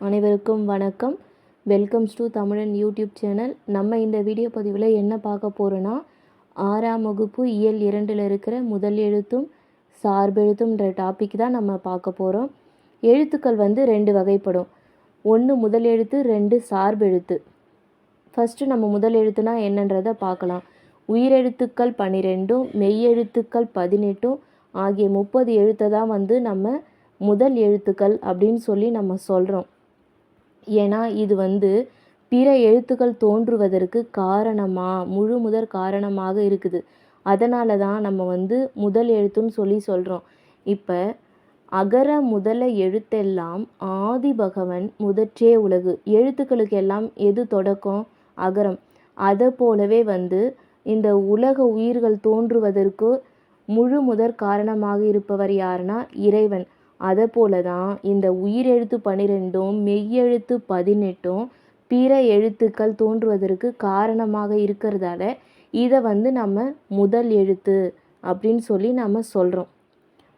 அனைவருக்கும் வணக்கம். Welcomes to Tamilan YouTube channel நம்ம இந்த வீடியோ பதிவில் என்ன பார்க்க போகிறோன்னா ஆறாம் வகுப்பு இயல் இரண்டில் இருக்கிற முதல் எழுத்தும் சார்பெழுத்தும்ன்ற டாபிக் தான் நம்ம பார்க்க போகிறோம் எழுத்துக்கள் வந்து ரெண்டு வகைப்படும். ஒன்று முதல் எழுத்து ரெண்டு சார்பெழுத்து ஃபஸ்ட்டு நம்ம முதல் எழுத்துனா என்னன்றதை பார்க்கலாம். உயிரெழுத்துக்கள் பன்னிரெண்டும் மெய்யெழுத்துக்கள் பதினெட்டும் ஆகிய முப்பது எழுத்தை தான் வந்து நம்ம முதல் எழுத்துக்கள் அப்படின்னு சொல்லி நம்ம சொல்கிறோம் ஏன்னா இது வந்து பிற எழுத்துக்கள் தோன்றுவதற்கு காரணமாக முழு முதற் காரணமாக இருக்குது. அதனால தான் நம்ம வந்து முதல் எழுத்துன்னு சொல்லி சொல்கிறோம் இப்போ அகர முதல எழுத்தெல்லாம் ஆதி பகவன் முதற்றே உலகு. எழுத்துக்களுக்கு எல்லாம் எது தொடக்கம்? அகரம். அதை போலவே வந்து இந்த உலக உயிர்கள் தோன்றுவதற்கு முழு முதற் காரணமாக இருப்பவர் யாருன்னா இறைவன். அதை போல தான் இந்த உயிரெழுத்து பன்னிரெண்டும் மெய்யெழுத்து பதினெட்டும் பிற எழுத்துக்கள் தோன்றுவதற்கு காரணமாக இருக்கிறதால இதை வந்து நம்ம முதல் எழுத்து அப்படின்னு சொல்லி நம்ம சொல்கிறோம்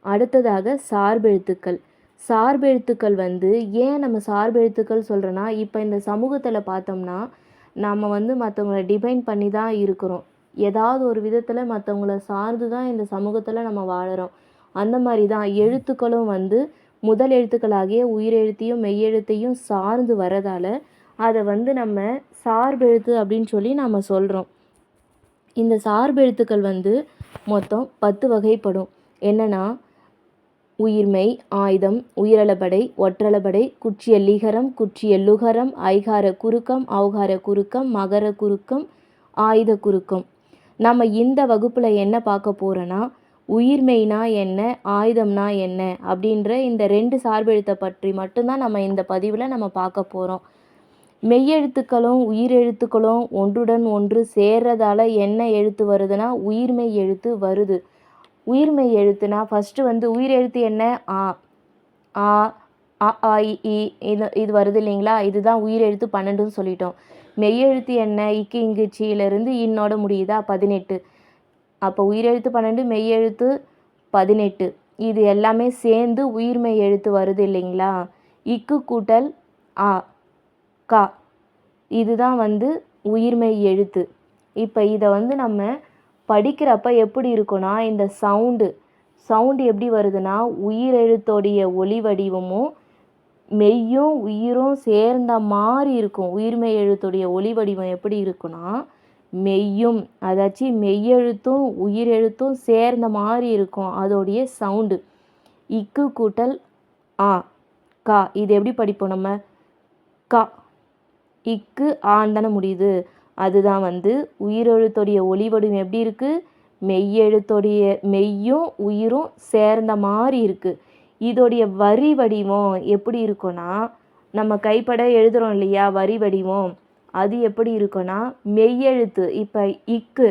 அடுத்ததாக சார்பெழுத்துக்கள் சார்பெழுத்துக்கள் வந்து ஏன் நம்ம சார்பெழுத்துக்கள் சொல்கிறோன்னா இப்போ இந்த சமூகத்தில் பார்த்தோம்னா நம்ம வந்து மற்றவங்கள டிபைன் பண்ணி தான் இருக்கிறோம். ஏதாவது ஒரு விதத்தில் மற்றவங்கள சார்ந்து தான் இந்த சமூகத்தில் நம்ம வாழறோம். அந்த மாதிரி தான் எழுத்துக்களும் வந்து முதல் எழுத்துக்களாகிய உயிரெழுத்தையும் மெய்யெழுத்தையும் சார்ந்து வரதால் அதை வந்து நம்ம சார்பெழுத்து அப்படின்னு சொல்லி நம்ம சொல்கிறோம் இந்த சார்பெழுத்துக்கள் வந்து மொத்தம் பத்து வகைப்படும். என்னென்னா உயிர்மை ஆயுதம் உயிரளபடை ஒற்றளபடை குற்றியல்லிகரம் குற்றியல்லுகரம் ஐகார குறுக்கம் அவுகார குறுக்கம் மகர குறுக்கம் ஆயுத குறுக்கம். நம்ம இந்த வகுப்பில் என்ன பார்க்க போகிறோன்னா உயிர்மெய்னா என்ன ஆயுதம்னா என்ன அப்படின்ற இந்த ரெண்டு சார்பெழுத்தை பற்றி மட்டும்தான் நம்ம இந்த பதிவில் நம்ம பார்க்க போகிறோம் மெய்யெழுத்துக்களும் உயிரெழுத்துக்களும் ஒன்றுடன் ஒன்று சேர்றதால என்ன எழுத்து வருதுன்னா உயிர்மெய் எழுத்து வருது. உயிர்மெய் எழுத்துனா ஃபஸ்ட்டு வந்து உயிர் எழுத்து என்ன? ஆ ஆ அ ஆ இ இது இது வருது இல்லைங்களா? இதுதான் உயிர் எழுத்து பன்னெண்டுன்னு சொல்லிட்டோம். மெய்யெழுத்து என்ன? இக்கு இங்கு சீலேருந்து இன்னோட முடியுதா? பதினெட்டு. அப்போ உயிரெழுத்து பன்னெண்டு மெய்யெழுத்து பதினெட்டு. இது எல்லாமே சேர்ந்து உயிர்மெய் எழுத்து வருது இல்லைங்களா? இக்கு கூட்டல் ஆ கா. இதுதான் வந்து உயிர்மெய் எழுத்து. இப்போ இதை வந்து நம்ம படிக்கிறப்ப எப்படி இருக்குன்னா இந்த சவுண்டு சவுண்டு எப்படி வருதுன்னா உயிரெழுத்தோடைய ஒளி வடிவமும் மெய்யும் உயிரும் சேர்ந்த மாதிரி இருக்கும். உயிர்மெய் எழுத்துடைய ஒளி வடிவம் எப்படி இருக்குன்னா மெய்யும் அதாச்சு மெய்யெழுத்தும் உயிரெழுத்தும் சேர்ந்த மாதிரி இருக்கும் அதோடைய சவுண்டு. இக்கு கூட்டல் ஆ கா. இது எப்படி படிப்போம் நம்ம? கா. இக்கு ஆன் தானே முடியுது. அதுதான் வந்து உயிரெழுத்துடைய ஒளிவடிவம் எப்படி இருக்குது மெய்யெழுத்துடைய மெய்யும் உயிரும் சேர்ந்த மாதிரி இருக்குது இதோடைய வரி வடிவம் எப்படி இருக்குன்னா நம்ம கைப்பட எழுதுகிறோம் இல்லையா? வரி வடிவம். அது எப்படி இருக்குன்னா மெய்யெழுத்து இப்போ இக்கு.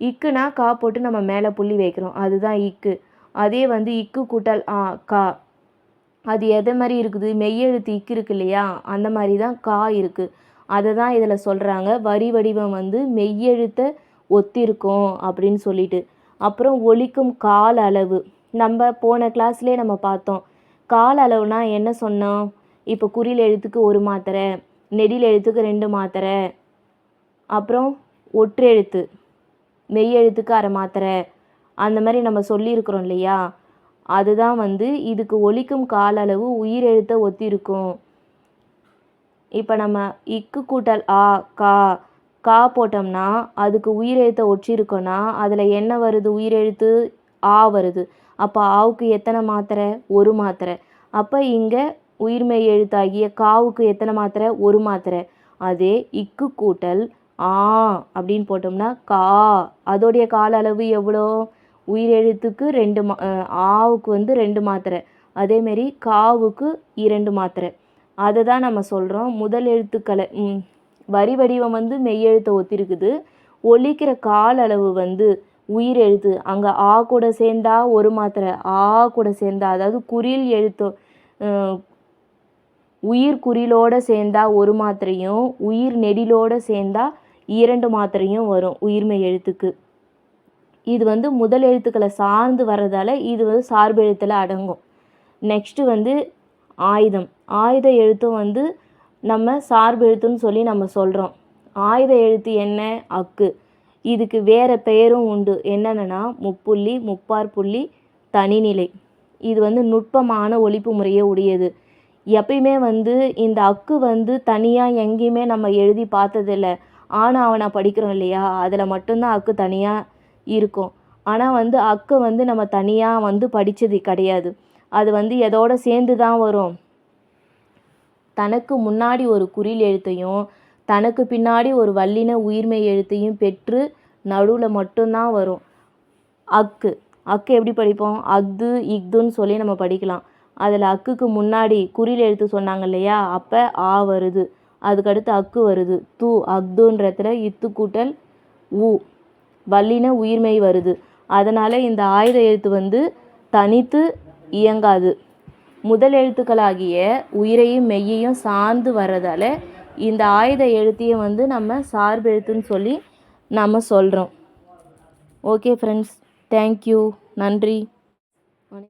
இக்குனா கா போட்டு நம்ம மேலே புள்ளி வைக்கிறோம். அதுதான் இக்கு. அதே வந்து இக்கு கூட்டல் ஆ கா. அது எதை மாதிரி இருக்குது? மெய்யெழுத்து இக்கு இருக்கு இல்லையா? அந்த மாதிரி தான் கா இருக்குது அதை தான் இதில் சொல்கிறாங்க வரி வடிவம் வந்து மெய்யெழுத்தை ஒத்திருக்கும் அப்படின்னு சொல்லிட்டு. அப்புறம் ஒழிக்கும் கால அளவு. நம்ம போன கிளாஸ்லேயே நம்ம பார்த்தோம். கால அளவுனா என்ன சொன்னோம்? இப்போ குறியில் எழுத்துக்கு ஒரு மாத்திரை. நெடில் எழுத்துக்கு ரெண்டு மாத்திரை. அப்புறம் ஒற்றெழுத்து மெய்யெழுத்துக்கு அரை மாத்திரை. அந்த மாதிரி நம்ம சொல்லியிருக்கிறோம் இல்லையா? அதுதான் வந்து இதுக்கு ஒழிக்கும் கால அளவு உயிரெழுத்தை ஒத்திருக்கும். இப்போ நம்ம இக்கு கூட்டல் ஆ கா கா போட்டோம்னா அதுக்கு உயிரெழுத்தை ஒற்றிருக்கோன்னா அதில் என்ன வருது? உயிரெழுத்து ஆ வருது. அப்போ ஆவுக்கு எத்தனை மாத்திரை? ஒரு மாத்திரை. அப்போ இங்கே உயிர்மெய் எழுத்தாகிய காவுக்கு எத்தனை மாத்திரை? ஒரு மாத்திரை. அதே இக்கு கூட்டல் ஆ அப்படின்னு போட்டோம்னா கா. அதோடைய கால அளவு எவ்வளோ உயிரெழுத்துக்கு ரெண்டு மா ஆவுக்கு வந்து ரெண்டு மாத்திரை. அதேமாரி காவுக்கு இரண்டு மாத்திரை. அதை தான் நம்ம சொல்கிறோம் முதல் எழுத்துக்களை வரி வடிவம் வந்து மெய்யெழுத்தை ஒத்திருக்குது. ஒழிக்கிற கால அளவு வந்து உயிர் எழுத்து. அங்கே ஆ கூட சேர்ந்தா ஒரு மாத்திரை ஆ கூட சேர்ந்தா அதாவது குறில் எழுத்து உயிர் குறிலோட சேர்ந்தா ஒரு மாத்திரையும் உயிர் நெடிலோட சேர்ந்தா இரண்டு மாத்திரையும் வரும் உயிர்மெய் எழுத்துக்கு. இது வந்து முதல் எழுத்துக்களை சார்ந்து வர்றதால இது வந்து சார்பு எழுத்தில் அடங்கும். நெக்ஸ்ட்டு வந்து ஆயுதம். ஆயுத எழுத்தும் வந்து நம்ம சார்பு எழுத்துன்னு சொல்லி நம்ம சொல்கிறோம் ஆயுத எழுத்து என்ன? அக்கு. இதுக்கு வேறு பெயரும் உண்டு. என்னென்னா முப்புள்ளி முப்பார் புள்ளி தனிநிலை. இது வந்து நுட்பமான ஒழிப்பு முறையை உடையது. எப்பயுமே வந்து இந்த அக்கு வந்து தனியாக எங்கேயுமே நம்ம எழுதி பார்த்ததில்ல. ஆனா அவனை படிக்கிறோம் இல்லையா? அதில் மட்டும்தான் அக்கு தனியாக இருக்கும். ஆனால் வந்து அக்கு வந்து நம்ம தனியாக வந்து படித்தது கிடையாது. அது வந்து எதோட சேர்ந்து தான் வரும். தனக்கு முன்னாடி ஒரு குறில் எழுத்தையும் தனக்கு பின்னாடி ஒரு வல்லின உயிர்மை எழுத்தையும் பெற்று நடுவில் மட்டும்தான் வரும். அக்கு. அக்கு எப்படி படிப்போம்? அஃது இஃதுன்னு சொல்லி நம்ம படிக்கலாம். அதில் அக்குக்கு முன்னாடி குறில் எழுத்து சொன்னாங்க இல்லையா? அப்போ ஆ வருது. அதுக்கடுத்து அக்கு வருது. து அக்துன்றதுல இத்து கூட்டல் உ வல்லின உயிர்மை வருது. அதனால் இந்த ஆயுத எழுத்து வந்து தனித்து இயங்காது. முதல் எழுத்துக்களாகிய உயிரையும் மெய்யையும் சார்ந்து வர்றதால இந்த ஆயுத எழுத்தையும் வந்து நம்ம சார்பு எழுத்துன்னு சொல்லி நம்ம சொல்கிறோம் ஓகே ஃப்ரெண்ட்ஸ். தேங்க்யூ. நன்றி.